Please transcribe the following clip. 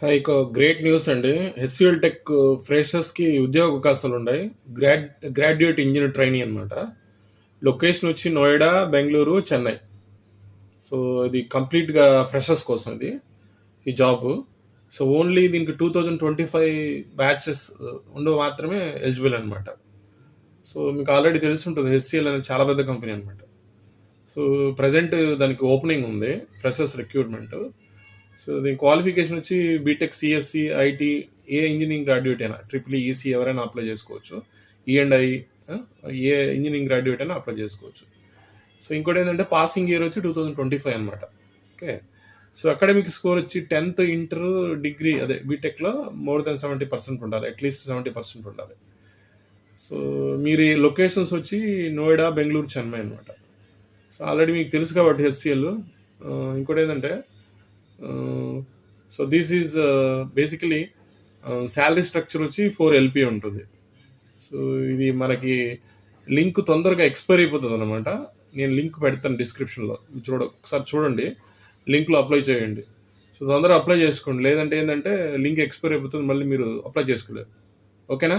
Hi ఇక great news అండి. HCL tech ఫ్రెషర్స్కి ఉద్యోగ అవకాశాలు ఉన్నాయి. గ్రాడ్ గ్రాడ్యుయేట్ ఇంజనీర్ ట్రైనింగ్ అనమాట లొకేషన్ వచ్చి నోయిడా బెంగళూరు చెన్నై. సో ఇది కంప్లీట్గా ఫ్రెషర్స్ కోసం ఇది ఈ జాబ్. సో ఓన్లీ దీనికి two thousand twenty five batches ఉండవు మాత్రమే ఎలిజిబుల్ అనమాట సో మీకు ఆల్రెడీ తెలుసుంటుంది ఉంటుంది హెచ్సిఎల్ అనేది చాలా పెద్ద కంపెనీ అనమాట సో ప్రజెంట్ దానికి ఓపెనింగ్ ఉంది ఫ్రెషర్స్ రిక్రూట్మెంట్. సో దీని క్వాలిఫికేషన్ వచ్చి బీటెక్ సిఎస్సి ఐటీ ఏ ఇంజనీరింగ్ గ్రాడ్యుయేట్ అయినా ట్రిపుల్ ఈసీ e, ఎవరైనా అప్లై చేసుకోవచ్చు. E ఈఎండ్ఐ ఏ ఇంజనీరింగ్ గ్రాడ్యుయేట్ అయినా అప్లై చేసుకోవచ్చు. సో ఇంకోటి ఏంటంటే పాసింగ్ ఇయర్ వచ్చి టూ థౌజండ్ ట్వంటీ ఫైవ్ అనమాట ఓకే? సో అకాడమిక్ స్కోర్ వచ్చి టెన్త్ ఇంటర్ డిగ్రీ అదే బీటెక్లో మోర్ దెన్ సెవెంటీ పర్సెంట్ ఉండాలి. అట్లీస్ట్ సెవెంటీ పర్సెంట్ ఉండాలి. సో మీరు లొకేషన్స్ వచ్చి నోయిడా బెంగళూరు చెన్నై అనమాట సో ఆల్రెడీ మీకు తెలుసు కాబట్టి హెచ్సిఎల్ ఇంకోటి ఏంటంటే so this is basically salary structure వచ్చి ఫోర్ ఎల్పి ఉంటుంది. సో ఇది మనకి లింక్ తొందరగా ఎక్స్పైర్ అయిపోతుంది అనమాట నేను లింక్ పెడతాను డిస్క్రిప్షన్లో. చూడ ఒకసారి చూడండి. లింక్లో అప్లై చేయండి. సో తొందరగా అప్లై చేసుకోండి. లేదంటే ఏంటంటే లింక్ ఎక్స్పైర్ అయిపోతుంది మళ్ళీ మీరు అప్లై చేసుకోలేరు. ఓకేనా?